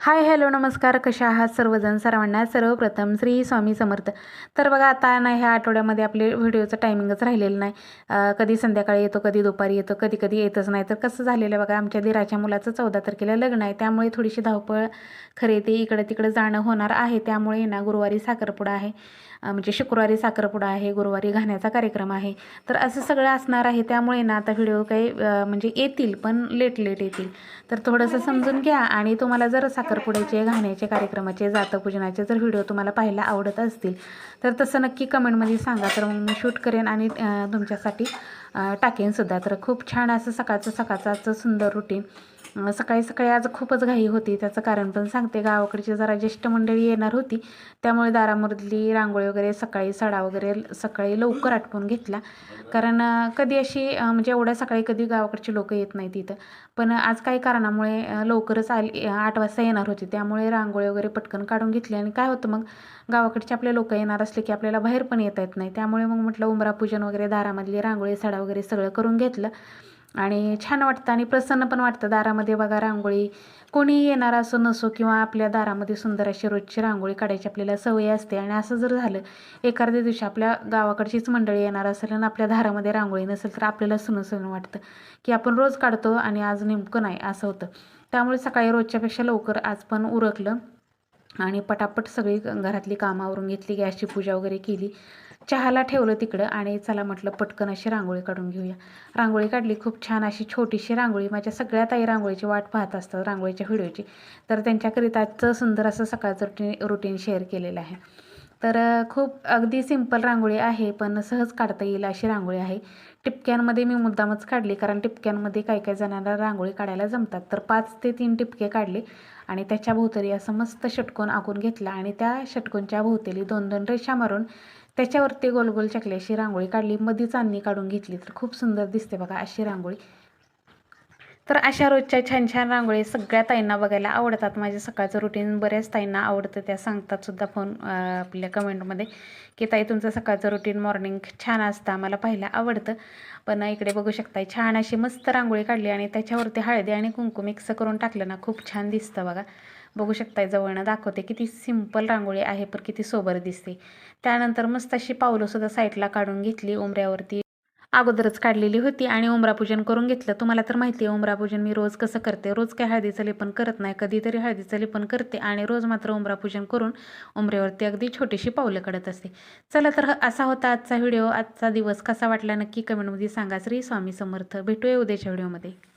Hi hello नमस्कार. कशा आहात सर्वजण? सर्वांना सर्वप्रथम श्री स्वामी समर्थ. तर बघा आता ना ह्या आठवड्यामध्ये आपले व्हिडिओचं टायमिंगच राहिलेलं नाही. कधी संध्याकाळी येतो कधी दुपारी येतो कधी कधी येतच नाही. तर कसं झालेलं बघा आमच्या दिराच्या मुलाचं चौदा तारखेला लग्न आहे. त्यामुळे थोडीशी धावपळ खरेदी इकडं तिकडं जाणं होणार आहे. त्यामुळे ना गुरुवारी साखरपुडा आहे. म्हणजे शुक्रवारी साखरपुडा आहे गुरुवारी घाण्याचा कार्यक्रम आहे. तर असं सगळं असणार आहे. त्यामुळे ना आता व्हिडिओ काही म्हणजे येतील पण लेट लेट येतील. तर थोडंसं समजून घ्या आणि तुम्हाला जर साखरपुड्याचे घाण्याचे कार्यक्रमाचे जातपूजनाचे जर व्हिडिओ तुम्हाला पाहायला आवडत असतील तर तसं नक्की कमेंटमध्ये सांगा. तर मग मी शूट करेन आणि तुमच्यासाठी टाकेन टाकेनसुद्धा तर खूप छान असं सकाळचं सकाळचं सुंदर रुटीन सकाळी सकाळी आज खूपच घाई होती. त्याचं कारण पण सांगते. गावाकडची जरा ज्येष्ठ मंडळी येणार होती. त्यामुळे दारामधली रांगोळी वगैरे सकाळी सडा वगैरे सकाळी लवकर आटपून घेतला. कारण कधी अशी म्हणजे एवढ्या सकाळी कधी गावाकडची लोकं येत नाहीत इथं. पण आज काही कारणामुळे लवकरच आली आठ वाजता येणार होती. त्यामुळे रांगोळी वगैरे पटकन काढून घेतली आणि काय होतं मग गावाकडचे आपले लोक येणार असले की आपल्याला बाहेर पण येता येत नाही. त्यामुळे मग म्हटलं उमरा पूजन वगैरे दारामधली रांगोळी सडा वगैरे सगळं करून घेतलं. आणि छान वाटतं आणि प्रसन्न पण वाटतं दारामध्ये बघा रांगोळी. कोणी येणार असो नसो किंवा आपल्या दारामध्ये सुंदर अशी रोजची रांगोळी काढायची आपल्याला सवय असते. आणि असं जर झालं एखाद्या दिवशी आपल्या गावाकडचीच मंडळी येणार असेल आणि आपल्या दारामध्ये रांगोळी नसेल तर आपल्याला सुनं वाटतं की आपण रोज काढतो आणि आज नेमकं नाही असं होतं. त्यामुळे सकाळी रोजच्यापेक्षा लवकर आज पण उरकलं. आणि पटापट सगळी घरातली कामावरून घेतली गॅसची पूजा वगैरे केली. चहाला ठेवलं तिकडं आणि चला म्हटलं पटकन अशी रांगोळी काढून घेऊया. रांगोळी काढली खूप छान अशी छोटीशी रांगोळी माझ्या सगळ्या ताई रांगोळीची वाट पाहत असतात रांगोळीच्या व्हिडिओची. तर त्यांच्याकरिता आजचं सुंदर असं सकाळचं रुटीन रुटीन शेअर केलेलं आहे. तर खूप अगदी सिंपल रांगोळी आहे पण सहज काढता येईल अशी रांगोळी आहे. टिपक्यांमध्ये मी मुद्दामच काढली कारण टिपक्यांमध्ये काही काही जणांना रांगोळी काढायला जमतात. तर पाच ते तीन टिपके काढले. आणि त्याच्या भोवतरी असं मस्त षटकोन आखून घेतला आणि त्या षटकोनच्या भोवतेली दोन दोन रेषा मारून त्याच्यावरती गोल गोल चकली अशी रांगोळी काढली. मधी चांदणी काढून घेतली. तर खूप सुंदर दिसते बघा अशी रांगोळी. तर अशा रोजच्या छान छान रांगोळी सगळ्या ताईंना बघायला आवडतात. माझे सकाळचं रुटीन बऱ्याच ताईंना आवडतं त्या सांगतात सुद्धा फोन आपल्या कमेंटमध्ये की ताई तुमचं सकाळचं रुटीन मॉर्निंग छान असतं आम्हाला पाहायला आवडतं. पण इकडे बघू शकताय छान अशी मस्त रांगोळी काढली आणि त्याच्यावरती हळदी आणि कुंकू मिक्स करून टाकलं ना खूप छान दिसतं बघा. बघू शकताय जवळनं दाखवते किती सिंपल रांगोळी आहे पण किती सोबर दिसते. त्यानंतर मस्त अशी पावलंसुद्धा साईडला काढून घेतली उमऱ्यावरती अगोदरच काढलेली होती आणि उमरापूजन करून घेतलं. तुम्हाला तर माहिती आहे उमरापूजन मी रोज कसं करते? रोज काय हळदीचं लेपन करत नाही. कधीतरी हळदीचं लेपन करते आणि रोज मात्र उमरापूजन करून उमरेवरती अगदी छोटीशी पावलं कडत असते. चला तर असा होता आजचा व्हिडिओ. आजचा दिवस कसा वाटला नक्की कमेंटमध्ये सांगा. श्री स्वामी समर्थ. भेटूया उद्याच्या व्हिडिओमध्ये.